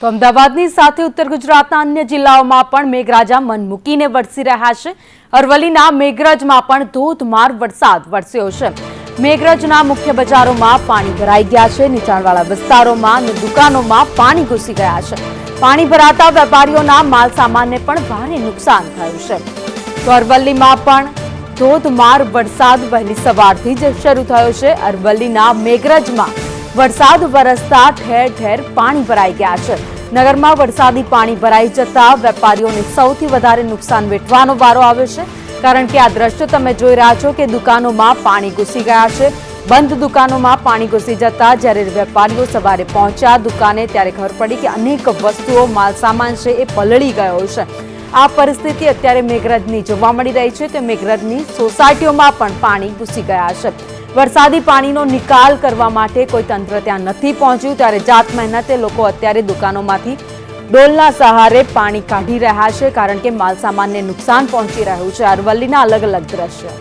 તો અમદાવાદની સાથે ઉત્તર ગુજરાતના અન્ય જિલ્લાઓમાં પણ મેઘરાજા મન મૂકીને વરસી રહ્યા છે. અરવલ્લીના મેઘરજમાં પણ ધોધમાર વરસાદ વરસ્યો છે. મેઘરજના મુખ્ય બજારોમાં પાણી ભરાઈ ગયા છે. નીચાણવાળા વિસ્તારોમાં અને દુકાનોમાં પાણી ઘૂસી ગયા છે. પાણી ભરાતા વેપારીઓના માલ સામાનને પણ ભારે નુકસાન થયું છે. તો અરવલ્લીમાં પણ ધોધમાર વરસાદ વહેલી સવારથી જ શરૂ થયો છે. અરવલ્લીના મેઘરજમાં વરસાદ વરસતા ઠેર ઠેર પાણી ભરાઈ ગયા છે. નગરમાં વરસાદી પાણી ભરાઈ જતા વેપારીઓને સૌથી વધારે નુકસાન વેઠવાનો વારો આવ્યો છે. કારણ કે આ દ્રશ્ય તમે જોઈ રહ્યા છો કે દુકાનોમાં પાણી ઘૂસી ગયા છે. બંધ દુકાનોમાં પાણી ઘૂસી જતા જ્યારે વેપારીઓ સવારે પહોંચ્યા, દુકાને ત્યારે ખબર પડી કે અનેક વસ્તુઓ, માલસામાન છે એ પલળી ગયો છે. આ પરિસ્થિતિ અત્યારે મેઘરજની જોવા મળી રહી છે તો મેઘરજની સોસાયટીઓમાં પણ પાણી ઘૂસી ગયા છે. વરસાદી પાણીનો નિકાલ કરવા માટે કોઈ તંત્ર ત્યાં નથી પહોંચ્યું. ત્યારે જાત મહેનતે લોકો અત્યારે દુકાનોમાંથી ડોલના સહારે પાણી કાઢી રહ્યા છે, કારણ કે માલસામાનને નુકસાન પહોંચી રહ્યું છે. અરવલ્લીના અલગ અલગ દ્રશ્ય.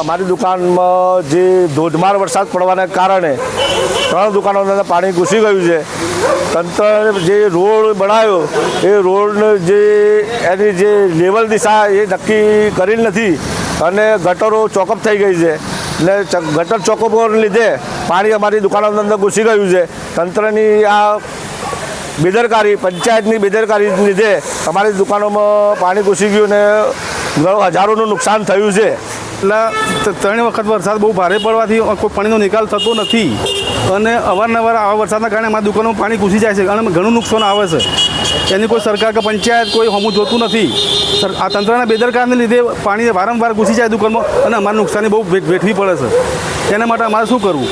અમારી દુકાનમાં જે ધોધમાર વરસાદ પડવાને કારણે ત્રણ દુકાનોની પાણી ઘૂસી ગયું છે. તંત્ર જે રોડ બનાવ્યો, એ રોડ જે એની જે લેવલ દિશા એ નક્કી કરેલ નથી. અને ગટરો ચોકઅપ થઈ ગઈ છે. ને ગટર ચોકઅપોને લીધે પાણી અમારી દુકાનોની અંદર ઘૂસી ગયું છે. તંત્રની આ બેદરકારી, પંચાયતની બેદરકારી લીધે અમારી દુકાનોમાં પાણી ઘૂસી ગયું ને હજારોનું નુકસાન થયું છે. એટલે ત્રણ વખત વરસાદ બહુ ભારે પડવાથી કોઈ પાણીનો નિકાલ થતો નથી. અને અવારનવાર આવા વરસાદના કારણે અમારા દુકાનોમાં પાણી ઘૂસી જાય છે અને ઘણું નુકસાન આવે છે. એની કોઈ સરકાર કે પંચાયત કોઈ હમું જોતું નથી. આ તંત્રના બેદરકારને લીધે પાણી વારંવાર ઘૂસી જાય દુકાનમાં અને અમારે નુકસાની બહુ વેઠ- વેઠવી પડે છે. એના માટે અમારે શું કરવું?